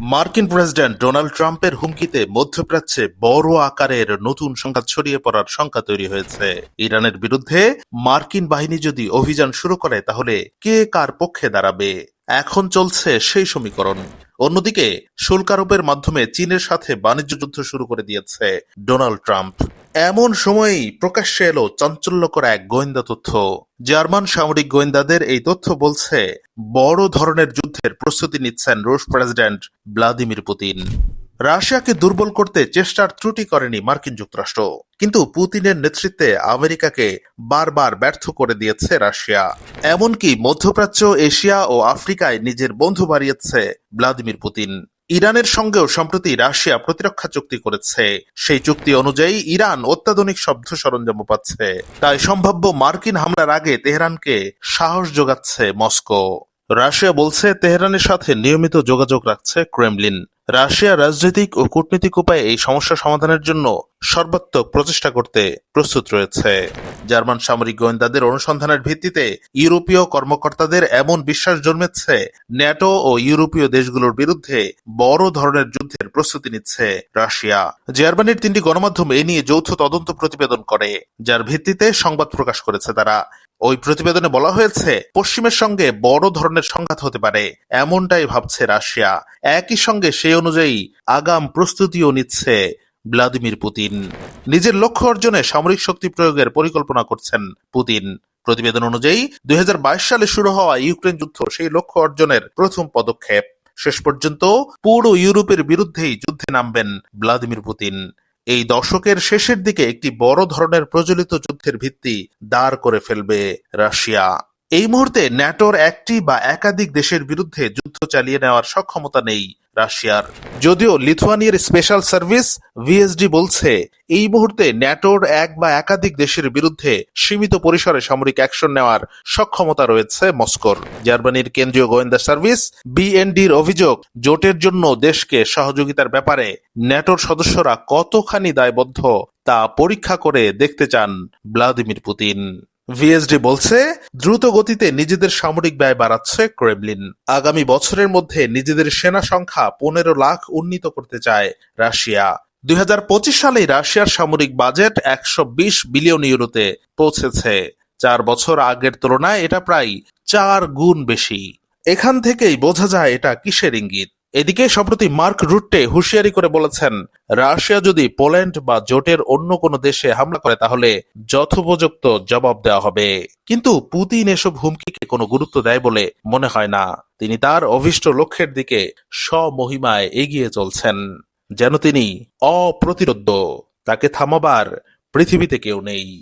মার্কিন president Donald ট্রাম্পের হুমকিতে মধ্যপ্রাচ্যে বড় আকারের নতুন সংঘাত ছড়িয়ে পড়ার শঙ্কা তৈরি হয়েছে। ইরানের বিরুদ্ধে মার্কিন বাহিনী যদি অভিযান শুরু করে, তাহলে কে কার পক্ষে দাঁড়াবে? এখন চলছে সেই সমীকরণ। অন্যদিকে, শুল্ক আরোপের মাধ্যমে চীনের সাথে বাণিজ্য যুদ্ধ শুরু করে দিয়েছে ডোনাল্ড ট্রাম্প। এমন সময়েই প্রকাশ্যে এলো চাঞ্চল্যকর এক গোয়েন্দা তথ্য। জার্মান সামরিক গোয়েন্দাদের এই তথ্য বলছে, বড় ধরনের যুদ্ধের প্রস্তুতি নিচ্ছেন রুশ প্রেসিডেন্ট ভ্লাদিমির পুতিন। রাশিয়াকে দুর্বল করতে চেষ্টার ত্রুটি করেনি মার্কিন যুক্তরাষ্ট্র। কিন্তু পুতিনের নেতৃত্বে আমেরিকাকে বারবার ব্যর্থ করে দিয়েছে রাশিয়া। এমনকি মধ্যপ্রাচ্য, এশিয়া ও আফ্রিকায় নিজের বন্ধু বাড়িয়েছে ভ্লাদিমির পুতিন। ইরানের সঙ্গেও সম্প্রতি রাশিয়া প্রতিরক্ষা চুক্তি করেছে। সেই চুক্তি অনুযায়ী ইরান অত্যাধুনিক শব্দ সরঞ্জাম পাচ্ছে। তাই সম্ভাব্য মার্কিন হামলার আগে তেহরানকে সাহস যোগাচ্ছে মস্কো। রাশিয়া বলছে তেহরানের সাথে নিয়মিত যোগাযোগ রাখছে ক্রেমলিন। রাশিয়া রাজনৈতিক ও কূটনৈতিক উপায়ে এই সমস্যা সমাধানের জন্য সর্বাত্মক প্রচেষ্টা করতে প্রস্তুত রয়েছে। জার্মান সামরিক গোয়েন্দাদের অনুসন্ধানের ভিত্তিতে ইউরোপীয় কর্মকর্তাদের এমন বিশ্বাস জন্মেছে, ন্যাটো ও ইউরোপীয় দেশগুলোর বিরুদ্ধে বড় ধরনের যুদ্ধের প্রস্তুতি নিচ্ছে রাশিয়া। জার্মানির তিনটি গণমাধ্যম এ নিয়ে যৌথ তদন্ত প্রতিবেদন করে, যার ভিত্তিতে সংবাদ প্রকাশ করেছে তারা। ওই প্রতিবেদনে বলা হয়েছে, পশ্চিমের সঙ্গে বড় ধরনের সংঘাত হতে পারে, এমনটাই ভাবছে রাশিয়া। একই সঙ্গে সেই অনুযায়ী আগাম প্রস্তুতিও নিচ্ছে ভ্লাদিমির পুতিন। নিজের লক্ষ্য অর্জনে সামরিক শক্তি প্রয়োগের পরিকল্পনা করছেন পুতিন। প্রতিবেদন অনুযায়ী, দুই হাজার বাইশ সালে শুরু হওয়া ইউক্রেন যুদ্ধ সেই লক্ষ্য অর্জনের প্রথম পদক্ষেপ। শেষ পর্যন্ত পুরো ইউরোপের বিরুদ্ধেই যুদ্ধে নামবেন ভ্লাদিমির পুতিন। এই দশকের শেষের দিকে একটি বড় ধরনের প্রচলিত যুদ্ধের ভিত্তি দাঁড় করে ফেলবে রাশিয়া। এই মুহূর্তে ন্যাটোর একটি বা একাধিক দেশের বিরুদ্ধে যুদ্ধ চালিয়ে নেওয়ার সক্ষমতা নেই রাশিয়ার। যদিও লিথুয়ানিয়ার স্পেশাল সার্ভিস ভিএসডি বলছে, এই মুহূর্তে ন্যাটোর এক বা একাধিক দেশের বিরুদ্ধে সীমিত পরিসরে সামরিক অ্যাকশন নেওয়ার সক্ষমতা রয়েছে মস্কোর। জার্মানির কেন্দ্রীয় গোয়েন্দা সার্ভিস বিএনডির অভিযোগ, জোটের জন্য দেশকে সহযোগিতার ব্যাপারে ন্যাটোর সদস্যরা কতখানি দায়বদ্ধ তা পরীক্ষা করে দেখতে চান ভ্লাদিমির পুতিন। ভিএসডি বলছে, দ্রুত গতিতে নিজেদের সামরিক ব্যয় বাড়াচ্ছে ক্রেমলিন। আগামী বছরের মধ্যে নিজেদের সেনা সংখ্যা পনেরো লাখ উন্নীত করতে চায় রাশিয়া। দুই হাজার পঁচিশ সালে রাশিয়ার সামরিক বাজেট একশো বিশ বিলিয়ন ইউরোতে পৌঁছেছে। চার বছর আগের তুলনায় এটা প্রায় চার গুণ বেশি। এখান থেকেই বোঝা যায় এটা কিসের ইঙ্গিত। এদিকে, সম্প্রতি মার্ক রুট্টে হুঁশিয়ারি করে বলেছেন, রাশিয়া যদি পোল্যান্ড বা জোটের অন্য কোনো দেশে হামলা করে, তাহলে যথোপযুক্ত জবাব দেওয়া হবে। কিন্তু পুতিন এসব হুমকিকে কোনো গুরুত্ব দেয় বলে মনে হয় না। তিনি তার অভিষ্ট লক্ষ্যের দিকে স্বমহিমায় এগিয়ে চলছেন, যেন তিনি অপ্রতিরোধ্য, তাকে থামাবার পৃথিবীতে কেউ নেই।